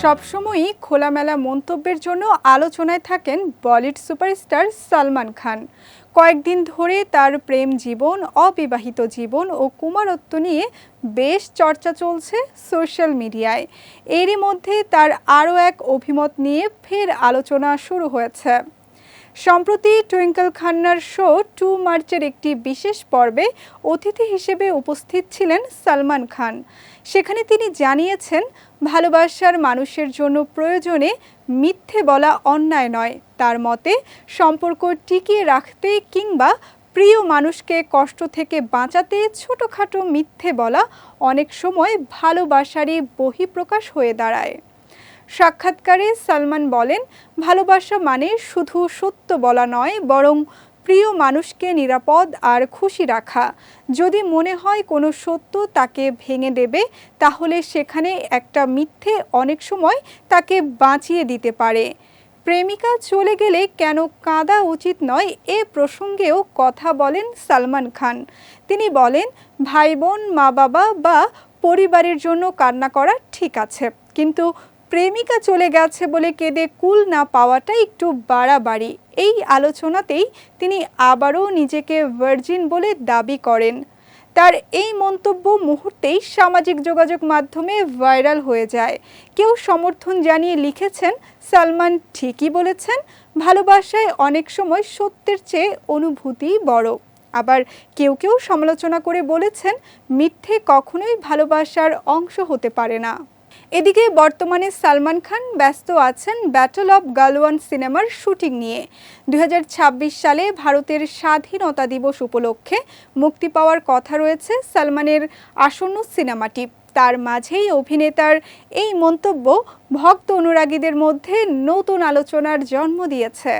সবসময়ই খোলামেলা মন্তব্যের জন্য আলোচনায় থাকেন বলিউড সুপারস্টার সালমান খান। কয়েকদিন ধরে তার প্রেম জীবন, অবিবাহিত জীবন ও কুমারত্ব নিয়ে বেশ চর্চা চলছে সোশ্যাল মিডিয়ায়। এরই মধ্যে তার আরও এক অভিমত নিয়ে ফের আলোচনা শুরু হয়েছে। সম্প্রতি টুইঙ্কল খান্নার শো টু মার্চের একটি বিশেষ পর্বে অতিথি হিসেবে উপস্থিত ছিলেন সালমান খান। সেখানে তিনি জানিয়েছেন, ভালোবাসার মানুষের জন্য প্রয়োজনে মিথ্যে বলা অন্যায় নয়। তার মতে, সম্পর্ক টিকিয়ে রাখতে কিংবা প্রিয় মানুষকে কষ্ট থেকে বাঁচাতে ছোটোখাটো মিথ্যে বলা অনেক সময় ভালোবাসারই বহিঃপ্রকাশ হয়ে দাঁড়ায়। সাক্ষাৎকারে সালমান বলেন, ভালোবাসা মানে শুধু সত্য বলা নয়, বরং প্রিয় মানুষকে নিরাপদ আর খুশি রাখা। যদি মনে হয় কোনো সত্য তাকে ভেঙে দেবে, তাহলে সেখানে একটা মিথ্যে অনেক সময় তাকে বাঁচিয়ে দিতে পারে। প্রেমিকা চলে গেলে কেন কাঁদা উচিত নয় এ প্রসঙ্গেও কথা বলেন সালমান খান। তিনি বলেন, ভাই বোন মা বাবা বা পরিবারের জন্য কান্না করা ঠিক আছে, কিন্তু প্রেমিকা চলে গেছে বলে কেঁদে কুল না পাওয়াটা একটু বাড়াবাড়ি। এই আলোচনাতেই তিনি আবারও নিজেকে ভার্জিন বলে দাবি করেন। তার এই মন্তব্য মুহূর্তেই সামাজিক যোগাযোগ মাধ্যমে ভাইরাল হয়ে যায়। কেউ সমর্থন জানিয়ে লিখেছেন, সালমান ঠিকই বলেছেন, ভালোবাসায় অনেক সময় সত্যের চেয়ে অনুভূতি বড়। আবার কেউ কেউ সমালোচনা করে বলেছেন, মিথ্যে কখনোই ভালোবাসার অংশ হতে পারে না। এদিকে বর্তমানে সালমান খান ব্যস্ত আছেন ব্যাটল অফ গালওয়ান সিনেমার শুটিং নিয়ে। দু হাজার ছাব্বিশ সালে ভারতের স্বাধীনতা দিবস উপলক্ষে মুক্তি পাওয়ার কথা রয়েছে সালমানের আসন্ন সিনেমাটি। তার মাঝেই অভিনেতার এই মন্তব্য ভক্ত অনুরাগীদের মধ্যে নতুন আলোচনার জন্ম দিয়েছে।